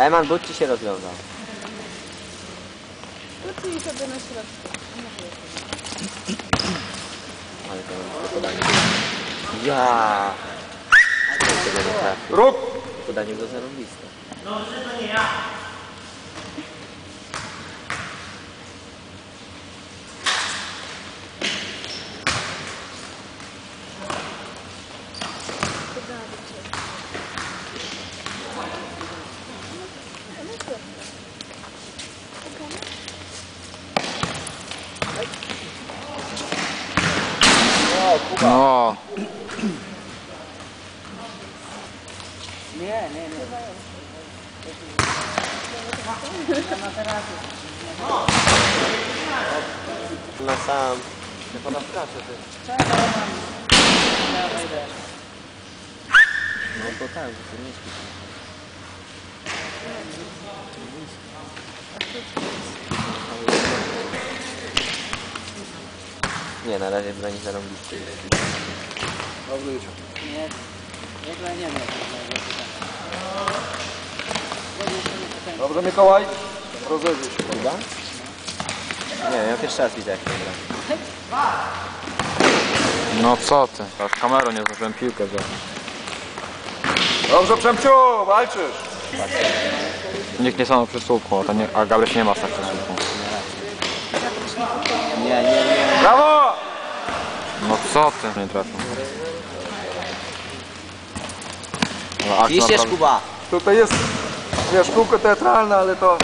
Eman, but ci się rozwiązał. Kucnij sobie na środku. Ale to to podanie. Ja. Tego nie trafił. Róg! Podanie było zarąbiste. No. Na sam. Ja pada w kaszę, ty. No to tak, że to nie śpi. Nie, na razie nich zarąbisty. Dobrze idzie. Dobrze Mikołaj. Rozejrzyj się. Chyba? Nie, ja pierwszy raz widzę jak to gra. No co ty? Aż kamerą nie zdążyłem piłkę wziąć. Dobrze Przemciu, walczysz. Nikt nie stanął przy słupku, to nie, a Gabryś nie ma stać przy słupku. Nie, nie, nie. Brawo! No co ty? Nie trafił. No, akcja naprawdę- Kuba. Tutaj jest, wiesz, kółko teatralne, ale to